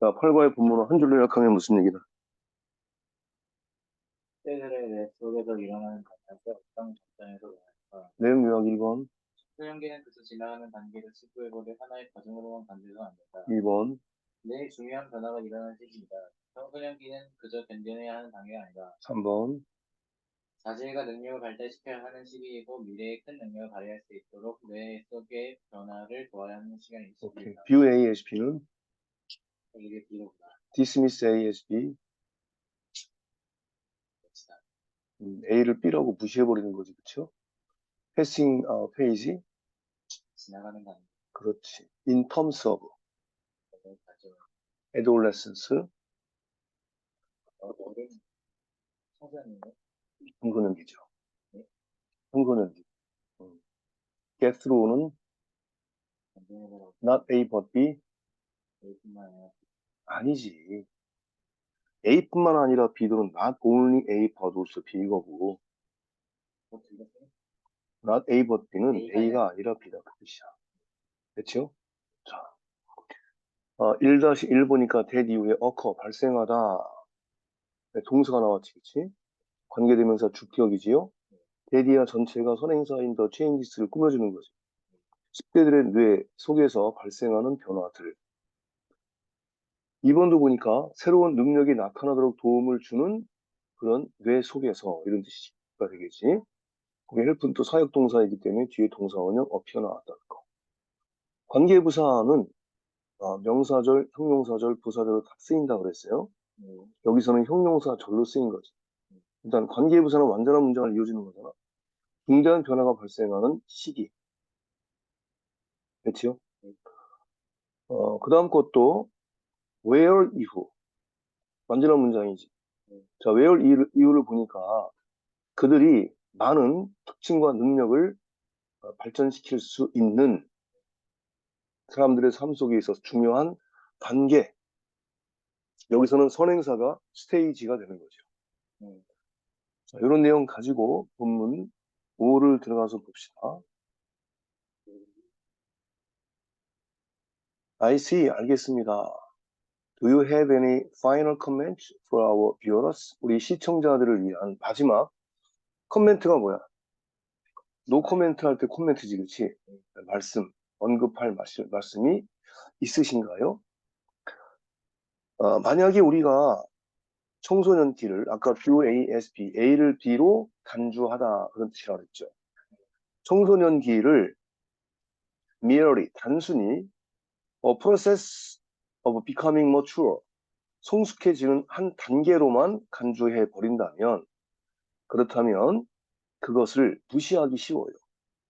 자, 8과의 본문은 한 줄로 요약하면 무슨 얘기다? 때들의 뇌 속에서 일어나는 단계가 어떤 관점에서 보니까 내용 요약 1번, 소형기는 그저 지나가는 단계를 치부해버릴 하나의 과정으로만 간주해서는 안 된다. 2번, 뇌의 중요한 변화가 일어나는 시기이다. 청소년기는 그저 견뎌내야 하는 단계가 아니다. 3번, 자질과 능력을 발달시켜야 하는 시기이고 미래에 큰 능력을 발휘할 수 있도록 뇌 속의 변화를 도와야 하는 시간이 오케이. 시기이다. view ASB는 이게 비로구나. dismiss ASB, 봅시다. 음, A를 B라고 무시해버리는 거지, 그쵸? passing 어, page, 지나가는 단계. 그렇지. in terms of 가져. adolescence, 어, 어른 청소년인데 청소년기죠. 네. 청소년기. 음. get through는 not A but B, 뿐만 아니라 아니지. A뿐만 아니라 B도는 not only A but also B거고, not A but B는 A가 A가 아니라 B다. 그 뜻이야. 됐죠? 자, 어, 1-1 보니까 that 이후에 occur, 발생하다. 네, 동사가 나왔지, 그치? 관계대명사 주격이지요? 데디아 전체가 선행사인 더 체인지스를 꾸며주는 거지. 10대들의 뇌 속에서 발생하는 변화들. 2번도 보니까 새로운 능력이 나타나도록 도움을 주는 그런 뇌 속에서 이런 뜻이가 되겠지. 거기 헬프는 또 사역동사이기 때문에 뒤에 동사원형 어피어 나왔다는 거. 관계부사는 어, 명사절, 형용사절, 부사절로 다 쓰인다 그랬어요. 네. 여기서는 형용사 절로 쓰인 거지. 일단 관계부사는 완전한 문장을 이어주는 거잖아. 중대한 변화가 발생하는 시기. 그렇죠? 어, 그 다음 것도 where 이후. 완전한 문장이지. 자, where 이유를, 이유를 보니까 그들이 많은 특징과 능력을 어, 발전시킬 수 있는 사람들의 삶 속에 있어서 중요한 단계. 여기서는 선행사가 스테이지가 되는 거죠. 음. 자, 이런 내용 가지고 본문 5를 들어가서 봅시다. I see, 알겠습니다. Do you have any final comments for our viewers? 우리 시청자들을 위한 마지막 코멘트가 뭐야? 노 코멘트 할 때 코멘트지, 그렇지? 말씀, 언급할 말씀, 말씀이 있으신가요? 어, 만약에 우리가 청소년기를 아까 BOASB, A를 B로 간주하다 그런 뜻이라고 했죠. 청소년기를 merely 단순히 a process of becoming mature 성숙해지는 한 단계로만 간주해 버린다면 그렇다면 그것을 무시하기 쉬워요.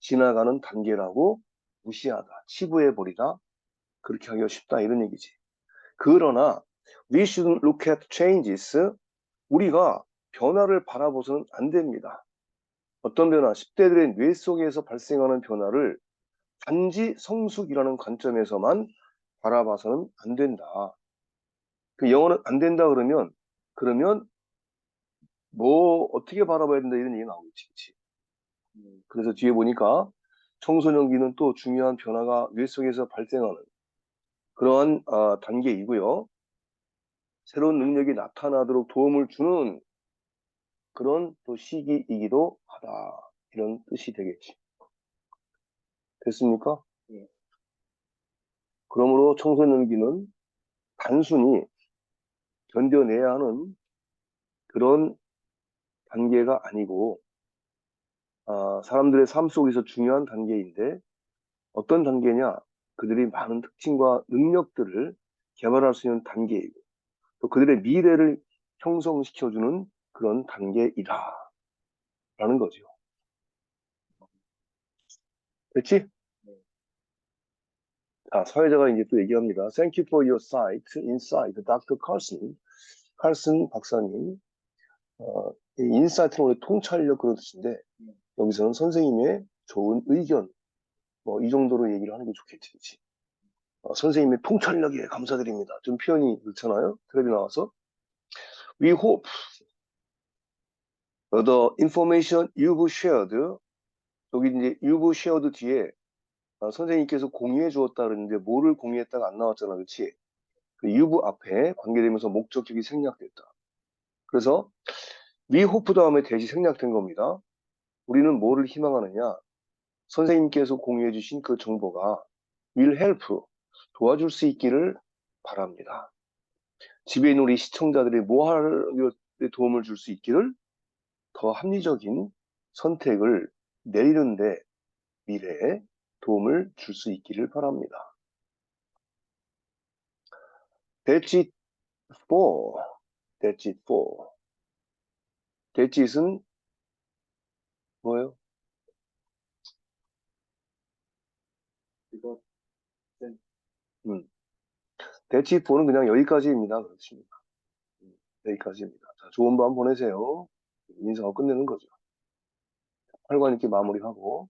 지나가는 단계라고 무시하다, 치부해 버리다 그렇게 하기가 쉽다 이런 얘기지. 그러나 we should look at changes 우리가 변화를 바라보서는 안 됩니다. 어떤 변화? 10대들의 뇌 속에서 발생하는 변화를 단지 성숙이라는 관점에서만 바라봐서는 안 된다. 그 영어는 안 된다 그러면 그러면 뭐 어떻게 바라봐야 된다 이런 얘기 나오겠지. 그치? 음. 그래서 뒤에 보니까 청소년기는 또 중요한 변화가 뇌 속에서 발생하는 그러한 아, 단계이고요. 새로운 능력이 나타나도록 도움을 주는 그런 또 시기이기도 하다. 이런 뜻이 되겠지. 됐습니까? 예. 그러므로 청소년기는 단순히 견뎌내야 하는 그런 단계가 아니고 아, 사람들의 삶 속에서 중요한 단계인데 어떤 단계냐? 그들이 많은 특징과 능력들을 개발할 수 있는 단계이고 또 그들의 미래를 형성시켜주는 그런 단계이다. 라는 거죠. 됐지? 네. 자, 사회자가 이제 또 얘기합니다. Thank you for your sight, insight, Dr. Carson. 칼슨 박사님. 어, 이 인사이트는 원래 통찰력 그런 뜻인데, 네. 여기서는 선생님의 좋은 의견, 뭐, 이 정도로 얘기를 하는 게 좋겠지? 어, 선생님의 통찰력에 감사드립니다. 좀 표현이 그렇잖아요? 텔레비 나와서. We hope the information you've shared, 여기 이제 you've shared 뒤에 어, 선생님께서 공유해 주었다 그랬는데 뭐를 공유했다가 안 나왔잖아, 그렇지? 그 유부 앞에 관계되면서 목적격이 생략됐다. 그래서 we hope 다음에 대시 생략된 겁니다. 우리는 뭐를 희망하느냐? 선생님께서 공유해 주신 그 정보가 will help, 도와줄 수 있기를 바랍니다. 집에 있는 우리 시청자들이 뭐데 도움을 줄 수 있기를 더 합리적인 선택을 내리는데 미래에 도움을 줄 수 있기를 바랍니다. That's it for. That's it for. That's it은 뭐예요? 이거 That's it for는 그냥 여기까지입니다. 그렇습니다. 음, 여기까지입니다. 자, 좋은 밤 보내세요. 인사하고 끝내는 거죠. 활관 있게 마무리하고